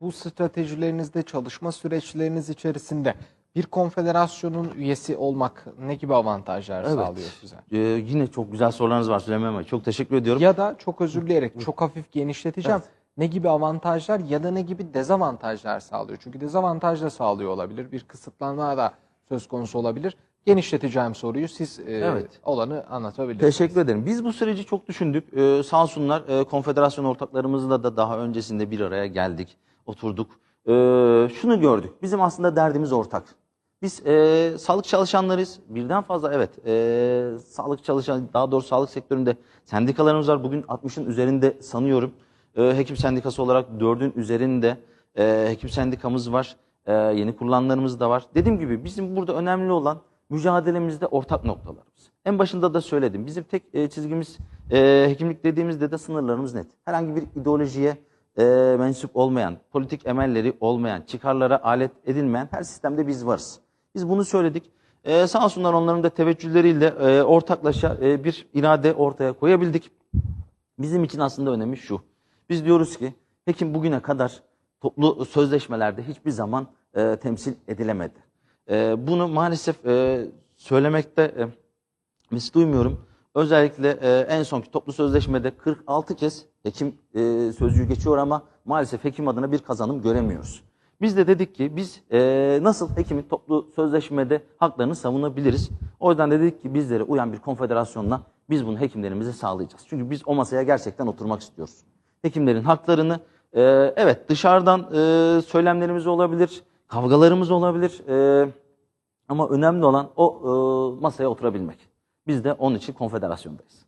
Bu stratejilerinizde, çalışma süreçleriniz içerisinde bir konfederasyonun üyesi olmak ne gibi avantajlar Evet. sağlıyor size? Ee, yine çok güzel sorularınız var Süleyman Bey. Çok teşekkür ediyorum. Ya da çok özür dileyerek çok hafif genişleteceğim. Ne gibi avantajlar ya da ne gibi dezavantajlar sağlıyor? Çünkü dezavantaj da sağlıyor olabilir. Bir kısıtlanma da söz konusu olabilir. Genişleteceğim soruyu siz e, Evet. olanı anlatabilirsiniz. Teşekkür ederim. Biz bu süreci çok düşündük. Ee, sağ olsunlar e, konfederasyon ortaklarımızla da daha öncesinde bir araya geldik, oturduk. Ee, şunu gördük. Bizim aslında derdimiz ortak. Biz e, sağlık çalışanlarıyız. Birden fazla evet e, sağlık çalışan daha doğrusu sağlık sektöründe sendikalarımız var. Bugün 60'ın üzerinde sanıyorum. E, hekim sendikası olarak 4'ün üzerinde e, hekim sendikamız var. E, yeni kurulanlarımız da var. Dediğim gibi bizim burada önemli olan mücadelemizde ortak noktalarımız. En başında da söyledim. Bizim tek e, çizgimiz e, hekimlik dediğimizde de sınırlarımız net. Herhangi bir ideolojiye e, mensup olmayan, politik emelleri olmayan, çıkarlara alet edilmeyen her sistemde biz varız. Biz bunu söyledik. E, sağ olsunlar onların da teveccühleriyle e, ortaklaşa e, bir irade ortaya koyabildik. Bizim için aslında önemi şu. Biz diyoruz ki hekim bugüne kadar toplu sözleşmelerde hiçbir zaman e, temsil edilemedi. E, bunu maalesef e, söylemekte e, mis duymuyorum. Özellikle e, en sonki toplu sözleşmede 46 kez hekim e, sözcüğü geçiyor ama maalesef hekim adına bir kazanım göremiyoruz. Biz de dedik ki biz e, nasıl hekimin toplu sözleşmede haklarını savunabiliriz? O yüzden de dedik ki bizlere uyan bir konfederasyonla biz bunu hekimlerimize sağlayacağız. Çünkü biz o masaya gerçekten oturmak istiyoruz. Hekimlerin haklarını e, evet dışarıdan e, söylemlerimiz olabilir, kavgalarımız olabilir. E, ama önemli olan o e, masaya oturabilmek. Biz de onun için konfederasyondayız.